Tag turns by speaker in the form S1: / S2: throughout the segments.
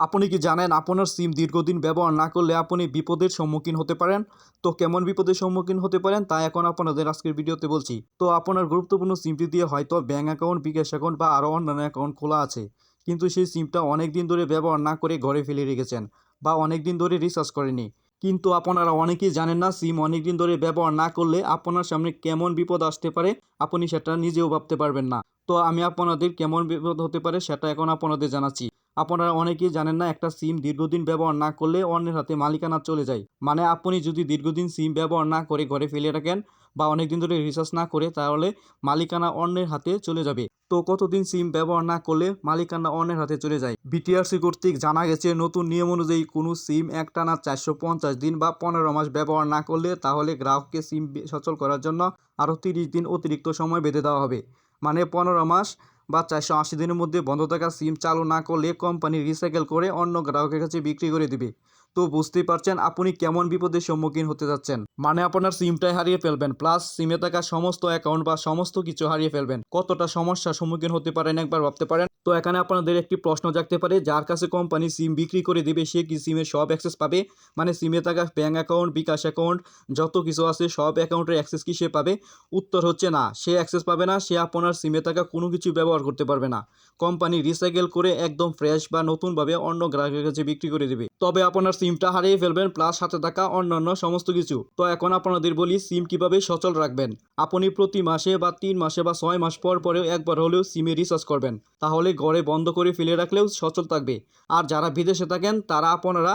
S1: আপনি কি জানেন আপনার সিম দীর্ঘদিন ব্যবহার না করলে আপনি বিপদের সম্মুখীন হতে পারেন? তো কেমন বিপদের সম্মুখীন হতে পারেন তা এখন আপনাদের আজকের ভিডিওতে বলছি। তো আপনার গুরুত্বপূর্ণ সিমটি দিয়ে হয়তো ব্যাঙ্ক অ্যাকাউন্ট, বিকাশ অ্যাকাউন্ট বা আরও অন্যান্য অ্যাকাউন্ট খোলা আছে। কিন্তু সেই সিমটা অনেক দিন ধরে ব্যবহার না করে ঘরে ফেলে রেখেছেন বা অনেক দিন ধরে রিচার্জ করেনি কিন্তু আপনারা অনেকেই জানেন না সিম অনেক দিন ধরে ব্যবহার না করলে আপনার সামনে কেমন বিপদ আসতে পারে? আপনি সেটা নিজেও ভাবতে পারবেন না। তো আমি আপনাদের কেমন বিপদ হতে পারে সেটা এখন আপনাদের জানাচ্ছি। আপনারা অনেকেই জানেন না, একটা সিম দীর্ঘদিন ব্যবহার না করলে অন্যের হাতে মালিকানা চলে যায়। মানে আপনি যদি দীর্ঘদিন সিম ব্যবহার না করে ঘরে ফেলে রাখেন বা অনেক দিন ধরে রিচার্জ না করে, তাহলে মালিকানা অন্যের হাতে চলে যাবে। তো কতদিন সিম ব্যবহার না করলে মালিকানা অন্যের হাতে চলে যায়? বিটিআরসি কর্তৃক জানা গেছে, নতুন নিয়ম অনুযায়ী কোনো সিম একটানা চারশো পঞ্চাশ দিন বা পনেরো মাস ব্যবহার না করলে তাহলে গ্রাহককে সিম সচল করার জন্য আরও তিরিশ দিন অতিরিক্ত সময় বেঁধে দেওয়া হবে। মানে পনেরো মাস বা চারশো আশি দিনের মধ্যে বন্ধ থাকা সিম চালু না করলে কোম্পানি রিসাইকেল করে অন্য গ্রাহকের কাছে বিক্রি করে দিবে। তো বুঝতেই পারছেন আপনি কেমন বিপদের সম্মুখীন হতে যাচ্ছেন। মানে আপনার সিমটাই হারিয়ে ফেলবেন প্লাস সিমে থাকা সমস্ত অ্যাকাউন্ট বা সমস্ত কিছু হারিয়ে ফেলবেন। কতটা সমস্যার সম্মুখীন হতে পারেন একবার ভাবতে পারেন? তো এখানে আপনাদের একটি প্রশ্ন জাগতে পারে, যার কাছে কোম্পানি সিম বিক্রি করে দিবে, সে কি সিমের সব অ্যাক্সেস পাবে? মানে সিমে থাকা ব্যাঙ্ক অ্যাকাউন্ট বিকাশ অ্যাকাউন্ট যত কিছু আছে সব অ্যাকাউন্টের অ্যাক্সেস কি সে পাবে? উত্তর হচ্ছে না, সে অ্যাক্সেস পাবে না, সে আপনার সিমে থাকা কোনো কিছু ব্যবহার করতে পারবে না। কোম্পানি রিসাইকেল করে একদম ফ্রেশ বা নতুনভাবে অন্য গ্রাহকের কাছে বিক্রি করে দেবে। তবে আপনার সিমটা হারিয়ে ফেলবেন, প্লাস সাথে থাকা অন্যান্য সমস্ত কিছু। তো এখন আপনাদের বলি, সিম কীভাবে সচল রাখবেন? আপনি প্রতি মাসে বা তিন মাসে বা ছয় মাস পর পরেও একবার হলেও সিমে রিচার্জ করবেন। তাহলে ঘরে বন্ধ করে ফেলে রাখলেও সচল থাকবে। আর যারা বিদেশে থাকেন, তারা, আপনারা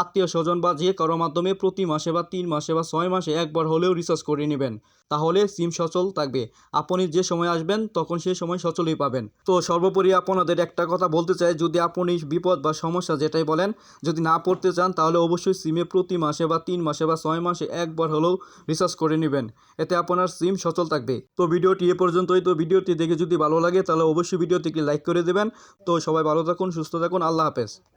S1: আত্মীয় স্বজন বা যে কারও মাধ্যমে প্রতি মাসে বা তিন মাসে বা ছয় মাসে একবার হলেও রিচার্জ করে নেবেন, তাহলে সিম সচল থাকবে। আপনি যে সময় আসবেন, তখন সেই সময় সচলই পাবেন। তো সর্বোপরি আপনাদের একটা কথা বলতে চাই, যদি আপনি বিপদ বা সমস্যা যেটাই বলেন, যদি না পড়তে চান, তাহলে অবশ্যই সিমে প্রতি মাসে বা তিন মাসে বা ছয় মাসে একবার হলেও রিচার্জ করে নেবেন। এতে আপনার সিম সচল থাকবে। তো ভিডিওটি এ পর্যন্তই। তো ভিডিওটি দেখে যদি ভালো লাগে, তাহলে অবশ্যই ভিডিওটিকে লাইক করে দেবেন। তো সবাই ভালো থাকুন, সুস্থ থাকুন। আল্লাহ হাফেজ।